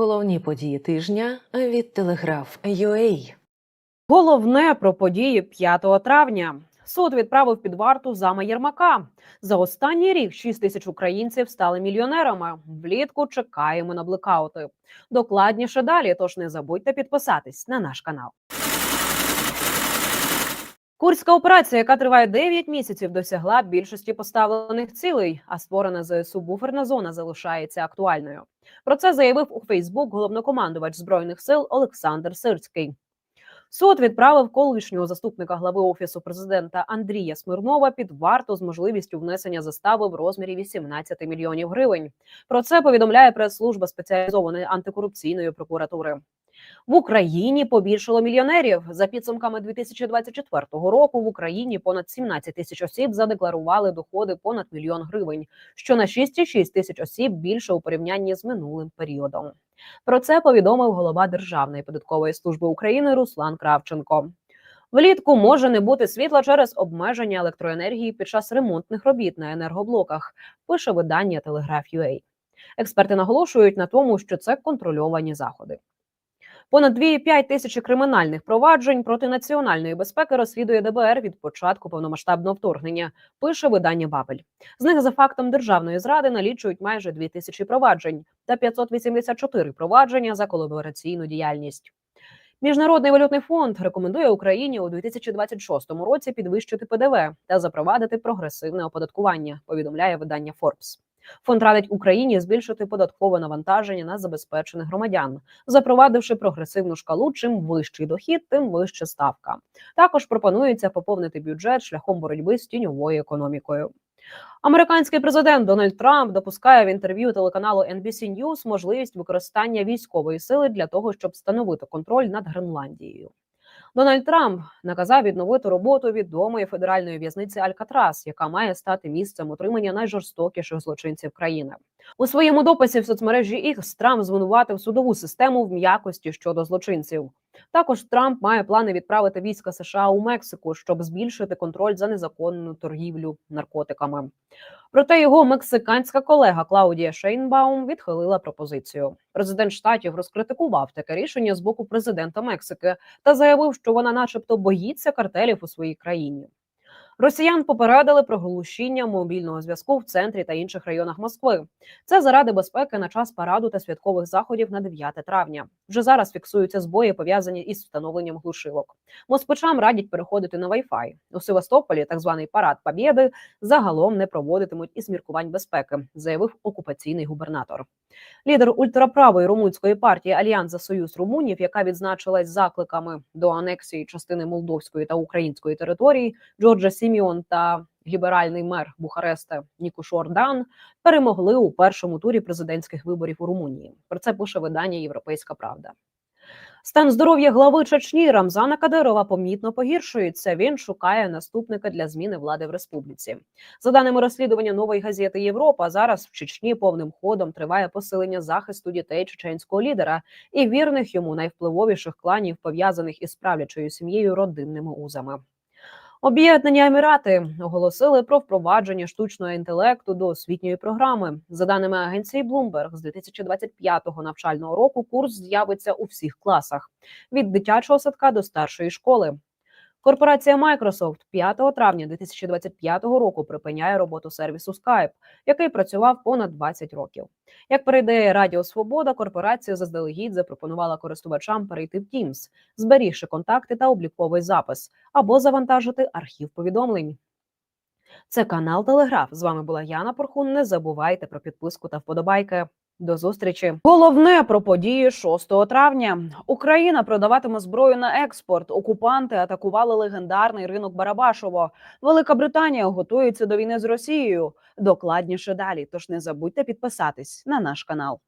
Головні події тижня від Телеграф UA. Головне про події 5 травня. Суд відправив під варту зама Єрмака. За останній рік 6 тисяч українців стали мільйонерами. Влітку чекаємо на блекаути. Докладніше далі, тож не забудьте підписатись на наш канал. Курська операція, яка триває 9 місяців, досягла більшості поставлених цілей, а створена ЗСУ буферна зона залишається актуальною. Про це заявив у Фейсбук головнокомандувач збройних сил Олександр Сирський. Суд відправив колишнього заступника глави офісу президента Андрія Смирнова під варту з можливістю внесення застави в розмірі 18 мільйонів гривень. Про це повідомляє прес-служба спеціалізованої антикорупційної прокуратури. В Україні побільшало мільйонерів за підсумками 2024 року. В Україні понад 17 тисяч осіб задекларували доходи понад мільйон гривень, що на 6,6 тисяч осіб більше у порівнянні з минулим періодом. Про це повідомив голова Державної податкової служби України Руслан Кравченко. Влітку може не бути світла через обмеження електроенергії під час ремонтних робіт на енергоблоках. Пише видання Telegraph.ua. Експерти наголошують на тому, що це контрольовані заходи. Понад 2,5 тисячі кримінальних проваджень проти національної безпеки розслідує ДБР від початку повномасштабного вторгнення. Пише видання Бабель. З них за фактом державної зради налічують майже 2 тисячі проваджень та 584 провадження за колабораційну діяльність. Міжнародний валютний фонд рекомендує Україні у 2026 році підвищити ПДВ та запровадити прогресивне оподаткування. Повідомляє видання Forbes. Фонд радить Україні збільшити податкове навантаження на забезпечених громадян, запровадивши прогресивну шкалу. Чим вищий дохід, тим вища ставка. Також пропонується поповнити бюджет шляхом боротьби з тіньовою економікою. Американський президент Дональд Трамп допускає в інтерв'ю телеканалу NBC News можливість використання військової сили для того, щоб встановити контроль над Гренландією. Дональд Трамп наказав відновити роботу відомої федеральної в'язниці Алькатрас, яка має стати місцем утримання найжорстокіших злочинців країни. У своєму дописі в соцмережі X Трамп звинуватив судову систему в м'якості щодо злочинців. Також Трамп має плани відправити війська США у Мексику, щоб збільшити контроль за незаконну торгівлю наркотиками. Проте його мексиканська колега Клаудія Шейнбаум відхилила пропозицію. Президент штатів розкритикував таке рішення з боку президента Мексики та заявив, що вона, начебто, боїться картелів у своїй країні. Росіян попередили про глушіння мобільного зв'язку в центрі та інших районах Москви. Це заради безпеки на час параду та святкових заходів на 9 травня. Вже зараз фіксуються збої, пов'язані із встановленням глушилок. Москвичам радять переходити на Wi-Fi. у Севастополі. Так званий парад Побєди загалом не проводитимуть із міркувань безпеки, заявив окупаційний губернатор. Лідер ультраправої румунської партії Альянс за Союз Румунів, яка відзначилась закликами до анексії частини молдовської та української території, Джорджа Сіміон та ліберальний мер Бухареста Нікуш Ордан перемогли у першому турі президентських виборів у Румунії. Про це пише видання Європейська Правда. Стан здоров'я глави Чечні Рамзана Кадирова помітно погіршується. Він шукає наступника для зміни влади в республіці. За даними розслідування нової газети Європа, зараз в Чечні повним ходом триває посилення захисту дітей чеченського лідера і вірних йому найвпливовіших кланів, пов'язаних із правлячою сім'єю родинними узами. Об'єднані Емірати оголосили про впровадження штучного інтелекту до освітньої програми. За даними агенції Bloomberg, з 2025 навчального року курс з'явиться у всіх класах від дитячого садка до старшої школи. Корпорація Microsoft 5 травня 2025 року припиняє роботу сервісу Skype, який працював понад 20 років. Як перейде Радіо Свобода, корпорація заздалегідь запропонувала користувачам перейти в Teams, зберігши контакти та обліковий запис або завантажити архів повідомлень. Це канал Телеграф. З вами була Яна Порхун. Не забувайте про підписку та вподобайки. До зустрічі. Головне про події 6 травня. Україна продаватиме зброю на експорт. Окупанти атакували легендарний ринок Барабашово. Велика Британія готується до війни з Росією. Докладніше далі. Тож не забудьте підписатись на наш канал.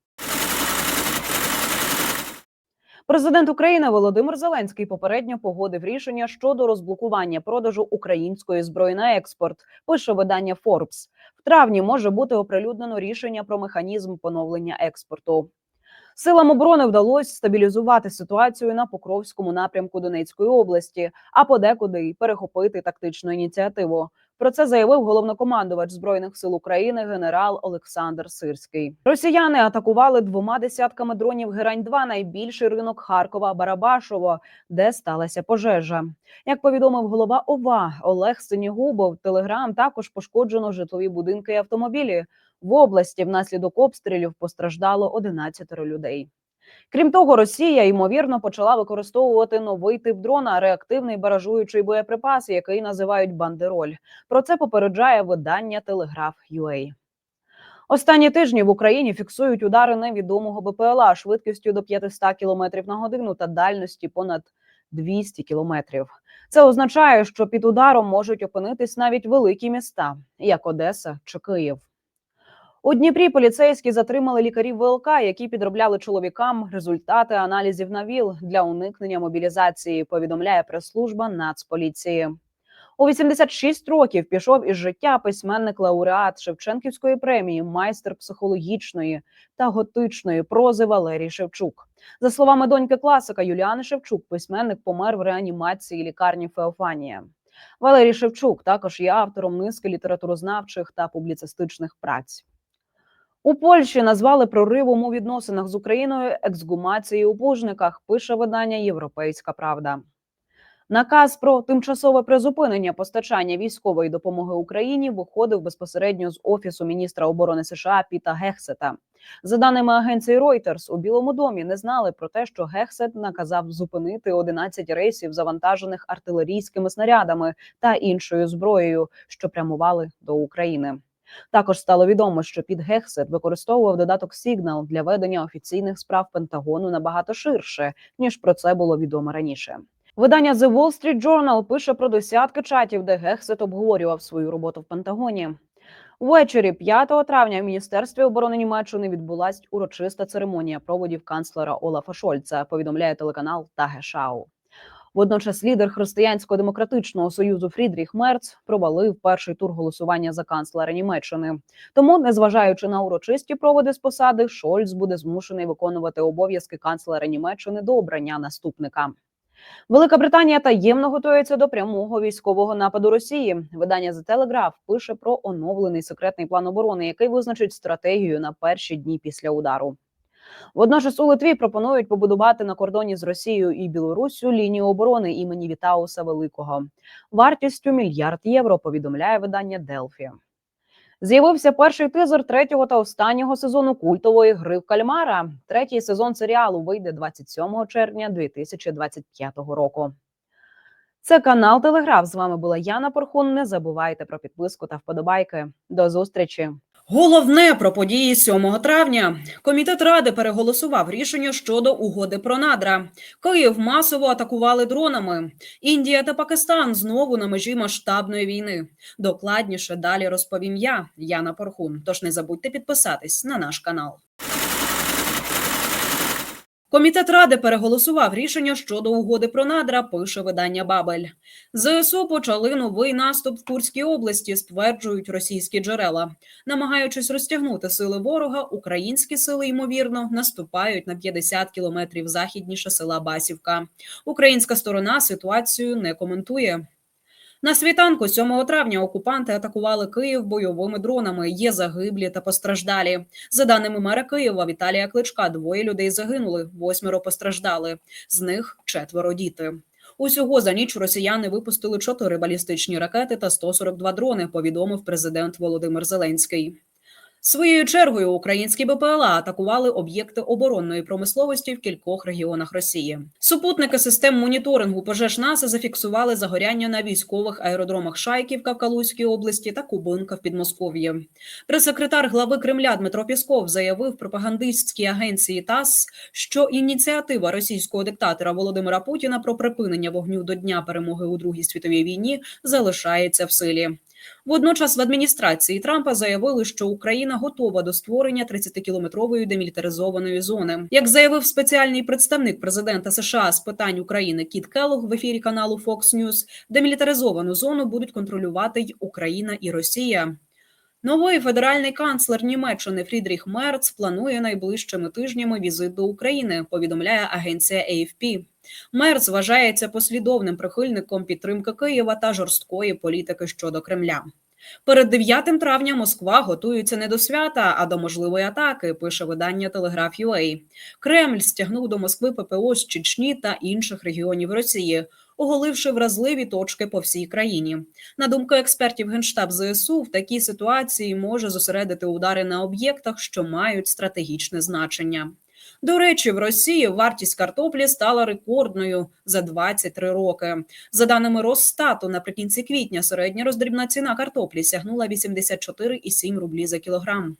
Президент України Володимир Зеленський попередньо погодив рішення щодо розблокування продажу української зброї на експорт. Пише видання Forbes. Травні може бути оприлюднено рішення про механізм поновлення експорту. Силам оборони вдалося стабілізувати ситуацію на Покровському напрямку Донецької області, а подекуди й перехопити тактичну ініціативу. Про це заявив головнокомандувач збройних сил України генерал Олександр Сирський. Росіяни атакували двома десятками дронів Герань 2 найбільший ринок Харкова Барабашово, де сталася пожежа. Як повідомив голова ОВА Олег Синігубов, телеграм також пошкоджено житлові будинки і автомобілі. В області внаслідок обстрілів постраждало 11 людей. Крім того, Росія ймовірно почала використовувати новий тип дрона реактивний баражуючий боєприпас, який називають бандероль. Про це попереджає видання Телеграф UA. Останні тижні в Україні фіксують удари невідомого БПЛА швидкістю до 500 км на годину та дальності понад 200 кілометрів. Це означає, що під ударом можуть опинитись навіть великі міста, як Одеса чи Київ. У Дніпрі поліцейські затримали лікарів ВЛК, які підробляли чоловікам результати аналізів на ВІЛ для уникнення мобілізації. Повідомляє прес-служба Нацполіції. У 86 років пішов із життя письменник лауреат Шевченківської премії, майстер психологічної та готичної прози Валерій Шевчук. За словами доньки класика Юліани Шевчук, письменник помер в реанімації лікарні Феофанія. Валерій Шевчук також є автором низки літературознавчих та публіцистичних праць. У Польщі назвали проривом у відносинах з Україною ексгумації у Пужниках. Пише видання Європейська Правда. Наказ про тимчасове призупинення постачання військової допомоги Україні виходив безпосередньо з офісу міністра оборони США Піта Гексета. За даними агенції Reuters, у Білому домі не знали про те, що Гексет наказав зупинити 11 рейсів, завантажених артилерійськими снарядами та іншою зброєю, що прямували до України. Також стало відомо, що під Гексет використовував додаток Signal для ведення офіційних справ Пентагону набагато ширше ніж про це було відомо раніше. Видання The Wall Street Journal пише про десятки чатів, де Гексет обговорював свою роботу в Пентагоні. Ввечері 5 травня в міністерстві оборони Німеччини відбулась урочиста церемонія проводів канцлера Олафа Шольца. Повідомляє телеканал Тагешау. Водночас лідер християнсько-демократичного союзу Фрідріх Мерц провалив перший тур голосування за канцлера Німеччини. Тому, незважаючи на урочисті проводи з посади, Шольц буде змушений виконувати обов'язки канцлера Німеччини до обрання наступника. Велика Британія таємно готується до прямого військового нападу Росії. Видання The Telegraph пише про оновлений секретний план оборони, який визначить стратегію на перші дні після удару. Водночас у Литві пропонують побудувати на кордоні з Росією і Білоруссю лінію оборони імені Вітауса Великого вартістю мільярд євро. Повідомляє видання Делфі. З'явився перший тизер третього та останнього сезону культової гри в кальмара. Третій сезон серіалу вийде 27 червня 2025 року. Це канал Телеграф. З вами була Яна Порхун. Не забувайте про підписку та вподобайки. До зустрічі. Головне про події 7 травня. Комітет ради переголосував рішення щодо угоди про надра. Київ масово атакували дронами. Індія та Пакистан знову на межі масштабної війни. Докладніше далі розповім я, Яна Порхун. Тож не забудьте підписатись на наш канал. Комітет ради переголосував рішення щодо угоди про надра. Пише видання Бабель. ЗСУ почали новий наступ в Курській області, стверджують російські джерела. Намагаючись розтягнути сили ворога, українські сили ймовірно наступають на 50 кілометрів західніше села Басівка. Українська сторона ситуацію не коментує. На світанку 7 травня окупанти атакували Київ бойовими дронами. Є загиблі та постраждалі. За даними мера Києва Віталія Кличка, двоє людей загинули, восьмеро постраждали. З них четверо діти. Усього за ніч росіяни випустили чотири балістичні ракети та 142 дрони. Повідомив президент Володимир Зеленський. Своєю чергою українські БПЛА атакували об'єкти оборонної промисловості в кількох регіонах Росії. Супутники систем моніторингу пожеж НАСА зафіксували загоряння на військових аеродромах Шайківка в Калузькій області та Кубинка в Підмосков'ї. Прес-секретар глави Кремля Дмитро Пісков заявив пропагандистській агенції ТАСС, що ініціатива російського диктатора Володимира Путіна про припинення вогню до дня перемоги у Другій світовій війні залишається в силі. Водночас в адміністрації Трампа заявили, що Україна готова до створення 30-кілометрової демілітаризованої зони. Як заявив спеціальний представник президента США з питань України Кіт Келлог в ефірі каналу Fox News, демілітаризовану зону будуть контролювати й Україна і Росія. Новий федеральний канцлер Німеччини Фрідріх Мерц планує найближчими тижнями візит до України. Повідомляє агенція AFP. Мерц вважається послідовним прихильником підтримки Києва та жорсткої політики щодо Кремля. Перед 9 травня Москва готується не до свята, а до можливої атаки. Пише видання Телеграф UA. Кремль стягнув до Москви ППО з Чечні та інших регіонів Росії, оголивши вразливі точки по всій країні. На думку експертів Генштаб ЗСУ, в такій ситуації може зосередити удари на об'єктах, що мають стратегічне значення. До речі, в Росії вартість картоплі стала рекордною за 23 роки. За даними Росстату, наприкінці квітня середня роздрібна ціна картоплі сягнула 84,7 рублі за кілограм.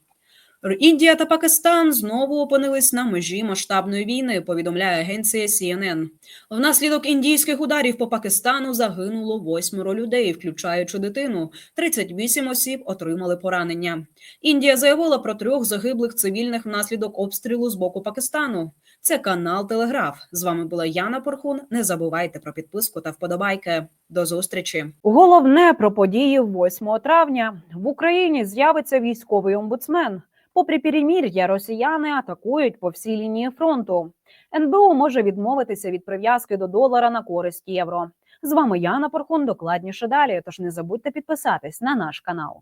Індія та Пакистан знову опинились на межі масштабної війни. Повідомляє агенція CNN. Внаслідок індійських ударів по Пакистану загинуло восьмеро людей, включаючи дитину. 38 осіб отримали поранення. Індія заявила про трьох загиблих цивільних внаслідок обстрілу з боку Пакистану. Це канал Телеграф. З вами була Яна Порхун. Не забувайте про підписку та вподобайки. До зустрічі. Головне про події 8 травня в Україні з'явиться військовий омбудсмен. Попри перемір'я, росіяни атакують по всій лінії фронту. НБУ може відмовитися від прив'язки до долара на користь євро. З вами Яна Порхун. Докладніше далі. Тож не забудьте підписатись на наш канал.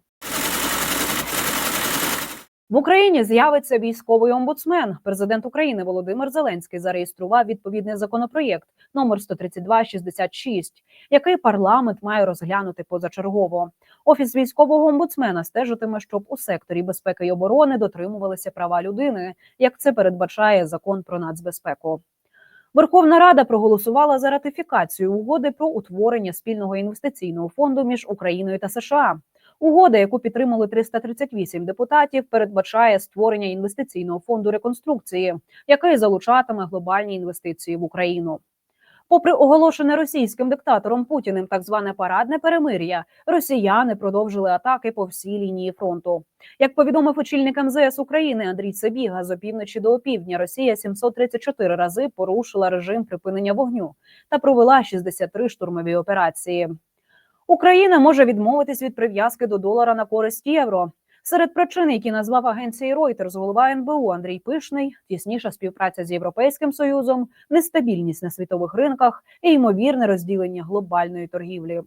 В Україні з'явиться військовий омбудсмен. Президент України Володимир Зеленський зареєстрував відповідний законопроєкт номер 13266, який парламент має розглянути позачергово. Офіс військового омбудсмена стежитиме, щоб у секторі безпеки й оборони дотримувалися права людини, як це передбачає закон про нацбезпеку. Верховна Рада проголосувала за ратифікацію угоди про утворення спільного інвестиційного фонду між Україною та США. Угода, яку підтримали 338 депутатів, передбачає створення інвестиційного фонду реконструкції, який залучатиме глобальні інвестиції в Україну. Попри оголошене російським диктатором Путіним так зване парадне перемир'я, росіяни продовжили атаки по всій лінії фронту. Як повідомив очільник МЗС України Андрій Сабіга, з опівночі до опівдня Росія 734 рази порушила режим припинення вогню та провела 63 штурмові операції. Україна може відмовитись від прив'язки до долара на користь євро. Серед причин, які назвав агенції Reuters, голова НБУ Андрій Пишний, тісніша співпраця з Європейським Союзом, нестабільність на світових ринках і ймовірне розділення глобальної торгівлі.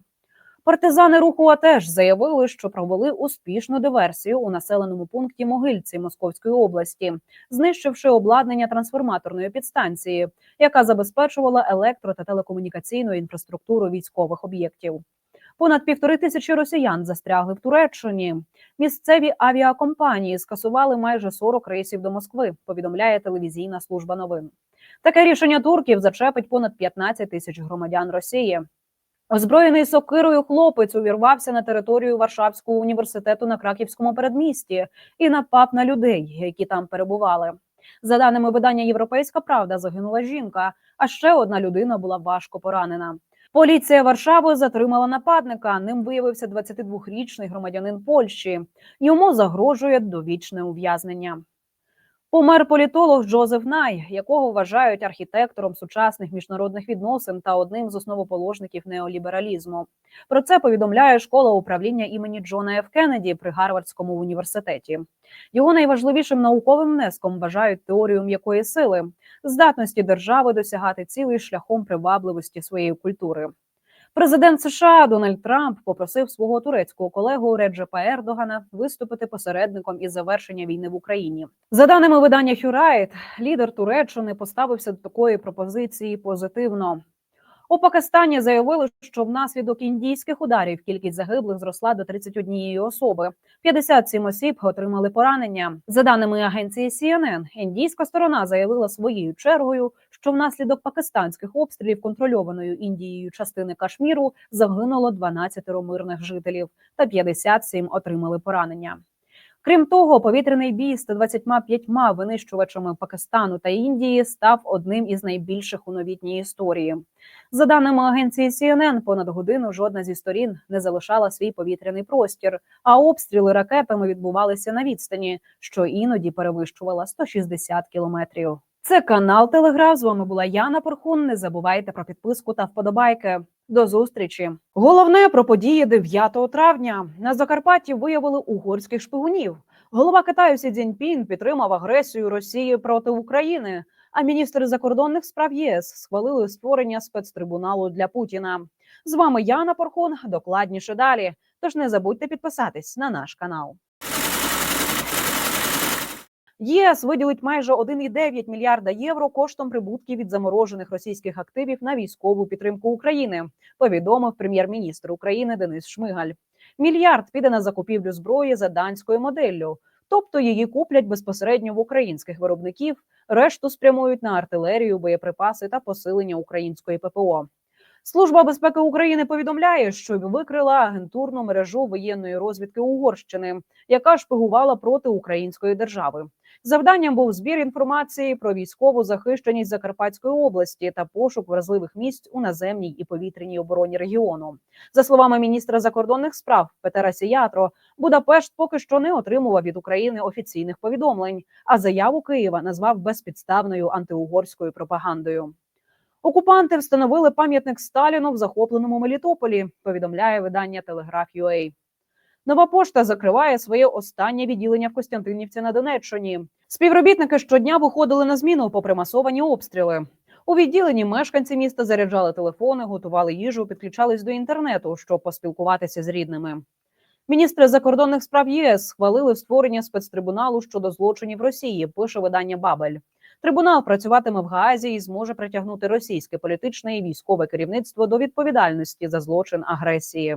Партизани руху АТЕШ заявили, що провели успішну диверсію у населеному пункті Могильці Московської області, знищивши обладнання трансформаторної підстанції, яка забезпечувала електро та телекомунікаційну інфраструктуру військових об'єктів. Понад півтори тисячі росіян застрягли в Туреччині. Місцеві авіакомпанії скасували майже 40 рейсів до Москви. Повідомляє телевізійна служба новин. Таке рішення турків зачепить понад 15 тисяч громадян Росії. Озброєний сокирою хлопець увірвався на територію Варшавського університету на Краківському передмісті і напав на людей, які там перебували. За даними видання Європейська Правда, загинула жінка, а ще одна людина була важко поранена. Поліція Варшави затримала нападника. Ним виявився 22-річний громадянин Польщі. Йому загрожує довічне ув'язнення. Помер політолог Джозеф Най, якого вважають архітектором сучасних міжнародних відносин та одним з основоположників неолібералізму. Про це повідомляє школа управління імені Джона Ф. Кеннеді при Гарвардському університеті. Його найважливішим науковим внеском вважають теорію м'якої сили, здатності держави досягати цілей шляхом привабливості своєї культури. Президент США Дональд Трамп попросив свого турецького колегу Реджепа Ердогана виступити посередником із завершення війни в Україні. За даними видання Хюрайт, лідер Туреччини поставився до такої пропозиції позитивно. У Пакистані заявили, що внаслідок індійських ударів кількість загиблих зросла до 31 особи. 57 осіб отримали поранення. За даними агенції CNN, індійська сторона заявила своєю чергою, що внаслідок пакистанських обстрілів контрольованою Індією частини Кашміру загинуло 12 мирних жителів та 57 отримали поранення. Крім того, повітряний бій з 125 винищувачами Пакистану та Індії став одним із найбільших у новітній історії. За даними агенції CNN, понад годину жодна зі сторін не залишала свій повітряний простір, а обстріли ракетами відбувалися на відстані, що іноді перевищувала 160 кілометрів. Це канал Телеграф. З вами була Яна Порхун. Не забувайте про підписку та вподобайки. До зустрічі. Головне про події 9 травня. На Закарпатті виявили угорських шпигунів. Голова Китаю Сі Цзіньпін підтримав агресію Росії проти України. А міністри закордонних справ ЄС схвалили створення спецтрибуналу для Путіна. З вами Яна Порхон. Докладніше далі. Тож не забудьте підписатись на наш канал. ЄС виділить майже 1,9 мільярда євро коштом прибутків від заморожених російських активів на військову підтримку України. Повідомив прем'єр-міністр України Денис Шмигаль. Мільярд піде на закупівлю зброї за данською моделлю, тобто її куплять безпосередньо в українських виробників, решту спрямують на артилерію, боєприпаси та посилення української ППО. Служба безпеки України повідомляє, що викрила агентурну мережу воєнної розвідки Угорщини, яка шпигувала проти української держави. Завданням був збір інформації про військову захищеність Закарпатської області та пошук вразливих місць у наземній і повітряній обороні регіону. За словами міністра закордонних справ Петера Сіятро, Будапешт поки що не отримував від України офіційних повідомлень, а заяву Києва назвав безпідставною антиугорською пропагандою. Окупанти встановили пам'ятник Сталіну в захопленому Мелітополі. Повідомляє видання Телеграф.UA. Нова пошта закриває своє останнє відділення в Костянтинівці на Донеччині. Співробітники щодня виходили на зміну попри масовані обстріли. У відділенні мешканці міста заряджали телефони, готували їжу, підключались до інтернету, щоб поспілкуватися з рідними. Міністри закордонних справ ЄС схвалили створення спецтрибуналу щодо злочинів Росії. Пише видання Бабель. Трибунал працюватиме в Гаазі і зможе притягнути російське політичне і військове керівництво до відповідальності за злочин агресії.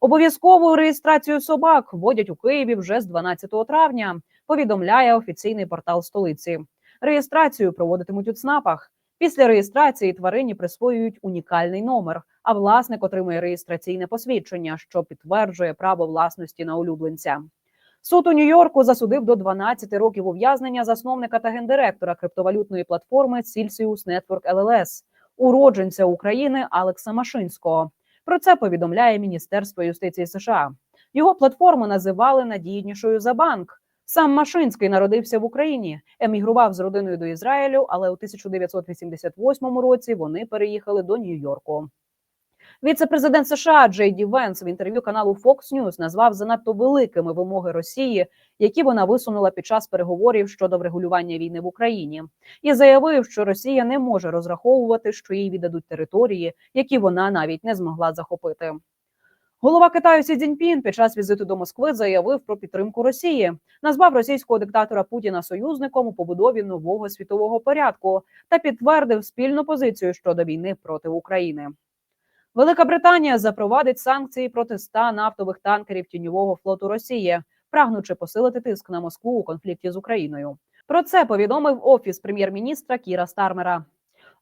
Обов'язкову реєстрацію собак вводять у Києві вже з 12 травня. Повідомляє офіційний портал столиці. Реєстрацію проводитимуть у ЦНАПах. Після реєстрації тварині присвоюють унікальний номер, а власник отримує реєстраційне посвідчення, що підтверджує право власності на улюбленця. Суд у Нью-Йорку засудив до 12 років ув'язнення засновника та гендиректора криптовалютної платформи Celsius Network LLS, уродженця України Алекса Машинського. Про це повідомляє Міністерство юстиції США. Його платформу називали надійнішою за банк. Сам Машинський народився в Україні, емігрував з родиною до Ізраїлю, але у 1988 році вони переїхали до Нью-Йорку. Віце-президент США Джей Ді Венс в інтерв'ю каналу Fox News назвав занадто великими вимоги Росії, які вона висунула під час переговорів щодо врегулювання війни в Україні, і заявив, що Росія не може розраховувати, що їй віддадуть території, які вона навіть не змогла захопити. Голова Китаю Сі Цзіньпін під час візиту до Москви заявив про підтримку Росії, назвав російського диктатора Путіна союзником у побудові нового світового порядку та підтвердив спільну позицію щодо війни проти України. Велика Британія запровадить санкції проти ста нафтових танкерів тіньового флоту Росії, прагнучи посилити тиск на Москву у конфлікті з Україною. Про це повідомив офіс прем'єр-міністра Кіра Стармера.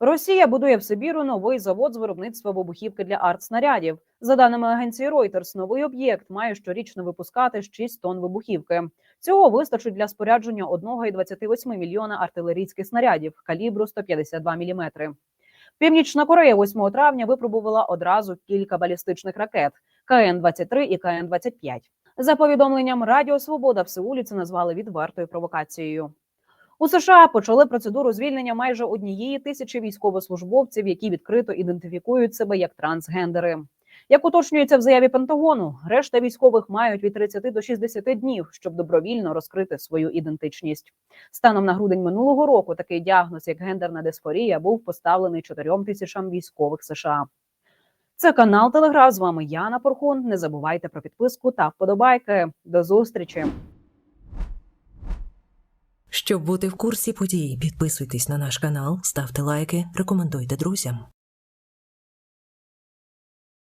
Росія будує в Сибіру новий завод з виробництва вибухівки для артснарядів. За даними агенції Reuters, новий об'єкт має щорічно випускати 6 тонн вибухівки. Цього вистачить для спорядження 1,28 мільйона артилерійських снарядів калібру 152 мм. Північна Корея 8 травня випробувала одразу кілька балістичних ракет КН-23 і КН-25. За повідомленням Радіо Свобода в Сеулі це назвали відвертою провокацією. У США почали процедуру звільнення майже однієї тисячі військовослужбовців, які відкрито ідентифікують себе як трансгендери. Як уточнюється в заяві Пентагону, решта військових мають від 30 до 60 днів, щоб добровільно розкрити свою ідентичність. Станом на грудень минулого року такий діагноз, як гендерна дисфорія, був поставлений 4 тисячам військових США. Це канал Телеграф. З вами Яна Порхун. Не забувайте про підписку та вподобайки. До зустрічі. Щоб бути в курсі подій, підписуйтесь на наш канал, ставте лайки, рекомендуйте друзям.